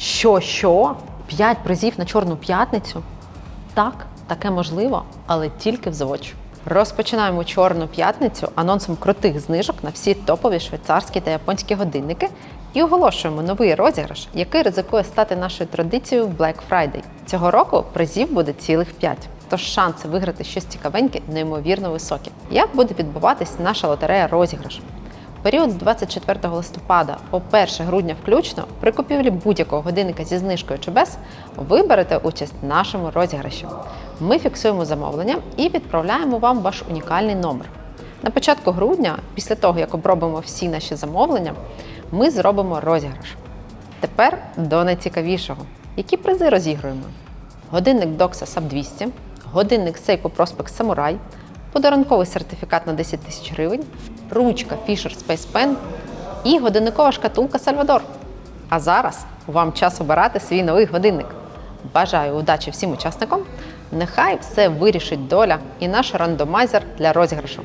Що, що? П'ять призів на Чорну п'ятницю? Так, таке можливо, але тільки в заводчу. Розпочинаємо чорну п'ятницю анонсом крутих знижок на всі топові швейцарські та японські годинники і оголошуємо новий розіграш, який ризикує стати нашою традицією в Black Friday. Цього року призів буде цілих 5, тож шанси виграти щось цікавеньке неймовірно високі. Як буде відбуватись наша лотерея розіграш? Період з 24 листопада по 1 грудня включно при купівлі будь-якого годинника зі знижкою чи без ви берете участь в нашому розіграші. Ми фіксуємо замовлення і відправляємо вам ваш унікальний номер. На початку грудня, після того як обробимо всі наші замовлення, ми зробимо розіграш. Тепер до найцікавішого. Які призи розігруємо? Годинник Doxa SAP 200, годинник Seiko Prospect Samurai, подарунковий сертифікат на 10 тисяч гривень, ручка Fisher Space Pen і годинникова шкатулка Сальвадор. А зараз вам час обирати свій новий годинник. Бажаю удачі всім учасникам. Нехай все вирішить доля і наш рандомайзер для розіграшу.